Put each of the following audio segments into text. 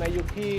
ในยุคที่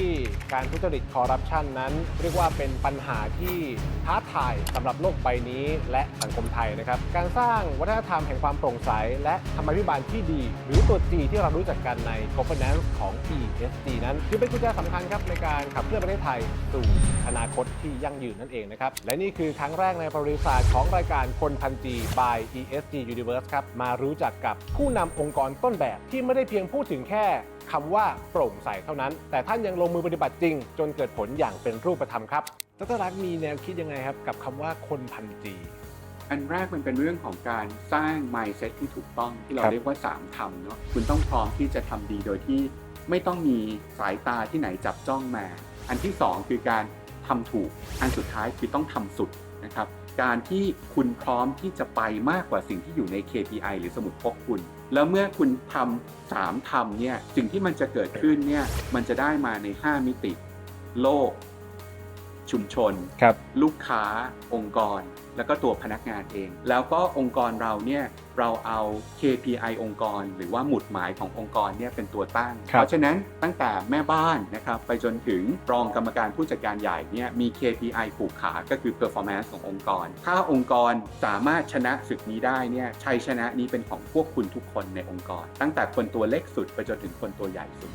การทุจริตคอร์รัปชันนั้น เรียกว่าเป็นปัญหาที่ท้าทายสำหรับโลกใบนี้และสังคมไทยนะครับ การสร้างวัฒนธรรมแห่งความโปร่งใส และธรรมาภิบาลที่ดี หรือตัว G ที่เรารู้จักกันใน governance ของ ESG นั้นถือเป็นกุญแจสำคัญครับในการขับเคลื่อนประเทศไทยสู่อนาคตที่ยั่งยืนนั่นเองนะครับ และนี่คือครั้งแรกในประวัติศาสตร์ของรายการคนพัน G by ESG Universe ครับ มารู้จักกับผู้นำองค์กรต้นแบบที่ไม่ได้เพียงพูดถึงแค่ คำว่าโปร่งใสเท่านั้น แต่ท่านยังลงมือปฏิบัติจริง จนเกิดผลอย่างเป็นรูปธรรมครับดรรักษ์มีแนวคิดยังไงครับ กับคำว่าคนพัน G อันแรกมันเป็นเรื่องของการสร้าง mindset ที่ถูกต้องที่เราครับเรียกว่า3ทำเนาะคุณต้องพร้อมที่จะทำดีโดยที่ไม่ต้องมีสายตาที่ไหนจับจ้องมา อันที่ 2 คือการทำถูกอันสุดท้ายคือต้องทำสุดนะครับ การที่คุณพร้อมที่จะไปมากกว่าสิ่งที่อยู่ใน KPI หรือสมุดพกคุณ แล้วเมื่อคุณทำสามทำเนี่ยสิ่งที่มันจะเกิดขึ้นเนี่ยมันจะได้มาใน 5 มิติ โลก ชุมชน ครับ ลูกค้าองค์กร แล้วก็ตัวพนักงานเอง แล้วก็องค์กรเราเนี่ยเราเอา KPI องค์กร หรือว่าหมุดหมายขององค์กรเนี่ยเป็นตัวตั้ง ครับเพราะฉะนั้นตั้งแต่แม่บ้านนะครับไปจนถึงรองกรรมการผู้จัดการใหญ่เนี่ยมี KPI ผูกขาก็คือ performance ขององค์กร ถ้าองค์กรสามารถชนะศึกนี้ได้เนี่ยชัยชนะนี้เป็นของพวกคุณทุกคนในองค์กร ตั้งแต่คนตัวเล็กสุดไปจนถึงคนตัวใหญ่สุด